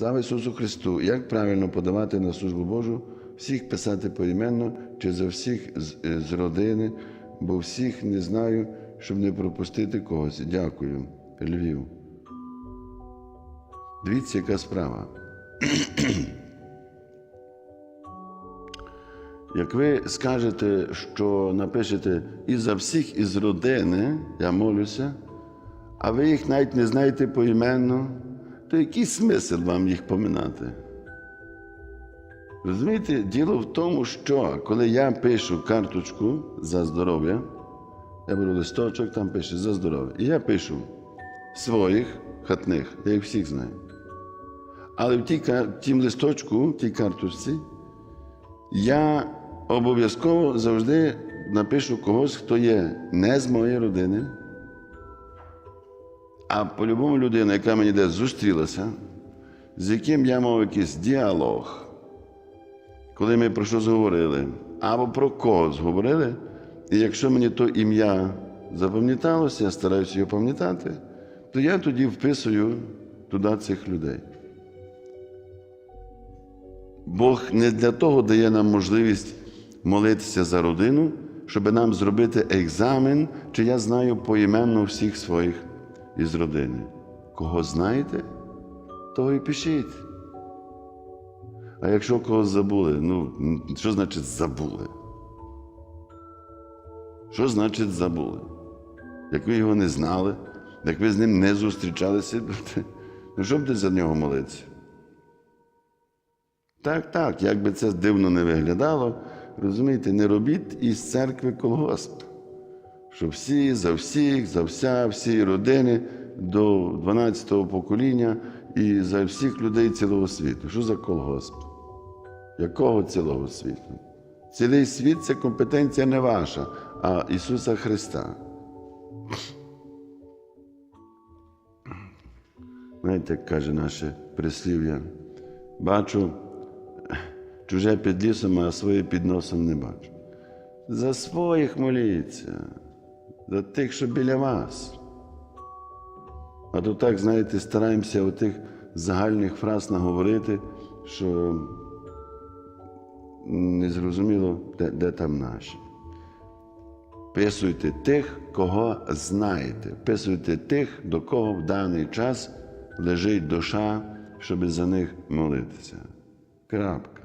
Слава Ісусу Христу! Як правильно подавати на службу Божу, всіх писати поіменно чи за всіх з, е, родини, бо всіх не знаю, щоб не пропустити когось. Дякую, Львів. Дивіться, яка справа. Як ви скажете, що напишете і за всіх із родини, я молюся, а ви їх навіть не знаєте поіменно, то який смисл вам їх поминати? Розумієте, діло в тому, що коли я пишу карточку за здоров'я, я беру листочок, там пише за здоров'я. І я пишу своїх хатних, я їх всіх знаю. Але в тій, в тім листочку, в тій карточці, я обов'язково завжди напишу когось, хто є не з моєї родини, а по-любому людина, яка мені десь зустрілася, з яким я мав якийсь діалог, коли ми про щось говорили, або про когось говорили, і якщо мені то ім'я запам'яталося, я стараюся його пам'ятати, то я тоді вписую туди цих людей. Бог не для того дає нам можливість молитися за родину, щоб нам зробити екзамен, чи я знаю поіменно всіх своїх із родини. Кого знаєте, того і пишіть. А якщо когось забули, ну що значить забули? Що значить забули? Як ви його не знали, як ви з ним не зустрічалися, ну що б за нього молитися? Так, так, як би це дивно не виглядало, розумієте, не робіть із церкви колгосп. Що всі, за всіх, за вся, всі родини до 12-го покоління і за всіх людей цілого світу. Що за колгосп? Якого цілого світу? Цілий світ це компетенція не ваша, а Ісуса Христа. Знаєте, як каже наше прислів'я, бачу чуже під лісом, а своє під носом не бачу. За своїх моліться, за тих, що біля вас. А то так, знаєте, стараємося отих загальних фраз наговорити, що не зрозуміло, де, де там наші. Писуйте тих, кого знаєте. Писуйте тих, до кого в даний час лежить душа, щоб за них молитися. Крапка.